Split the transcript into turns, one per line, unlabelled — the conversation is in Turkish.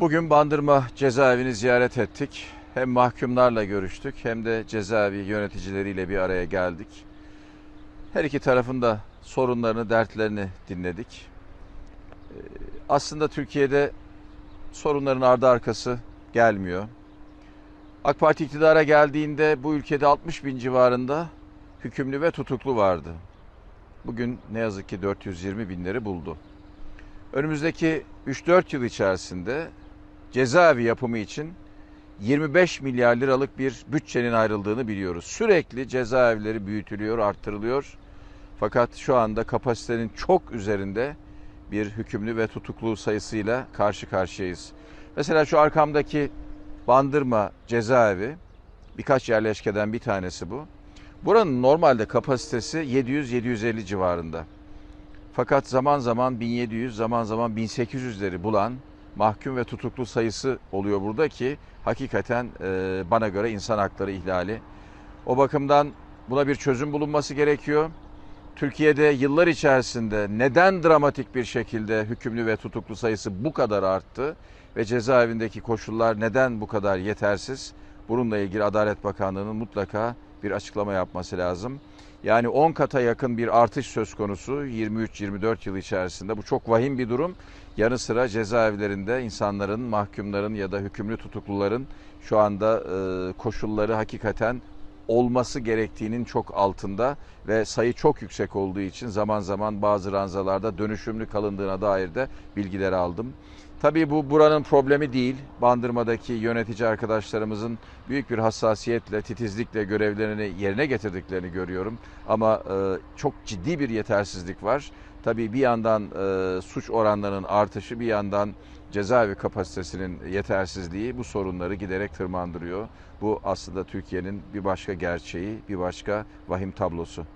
Bugün Bandırma cezaevini ziyaret ettik. Hem mahkumlarla görüştük hem de cezaevi yöneticileriyle bir araya geldik. Her iki tarafın da sorunlarını, dertlerini dinledik. Ee, Aslında Türkiye'de sorunların ardı arkası gelmiyor. AK Parti iktidara geldiğinde bu ülkede 60 bin civarında hükümlü ve tutuklu vardı. Bugün ne yazık ki 420 binleri buldu. Önümüzdeki 3-4 yıl içerisinde cezaevi yapımı için 25 milyar liralık bir bütçenin ayrıldığını biliyoruz. Sürekli cezaevleri büyütülüyor, arttırılıyor. Fakat şu anda kapasitenin çok üzerinde bir hükümlü ve tutuklu sayısıyla karşı karşıyayız. Mesela şu arkamdaki Bandırma cezaevi birkaç yerleşkeden bir tanesi bu. Buranın normalde kapasitesi 700-750 civarında. Fakat zaman zaman 1700, zaman zaman 1800'leri bulan mahkum ve tutuklu sayısı oluyor burada ki hakikaten e, bana göre insan hakları ihlali. O bakımdan buna bir çözüm bulunması gerekiyor. Türkiye'de yıllar içerisinde neden dramatik bir şekilde hükümlü ve tutuklu sayısı bu kadar arttı ve cezaevindeki koşullar neden bu kadar yetersiz? Bununla ilgili Adalet Bakanlığı'nın mutlaka bir açıklama yapması lazım. Yani 10 kata yakın bir artış söz konusu 23-24 yıl içerisinde. Bu çok vahim bir durum. Yanı sıra cezaevlerinde insanların, mahkumların ya da hükümlü tutukluların şu anda e, koşulları hakikaten olması gerektiğinin çok altında ve sayı çok yüksek olduğu için zaman zaman bazı ranzalarda dönüşümlü kalındığına dair de bilgiler aldım. Tabii bu buranın problemi değil. Bandırma'daki yönetici arkadaşlarımızın büyük bir hassasiyetle, titizlikle görevlerini yerine getirdiklerini görüyorum. Ama e, çok ciddi bir yetersizlik var. Tabii bir yandan e, suç oranlarının artışı, bir yandan cezaevi kapasitesinin yetersizliği bu sorunları giderek tırmandırıyor. Bu aslında Türkiye'nin bir başka gerçeği, bir başka vahim tablosu.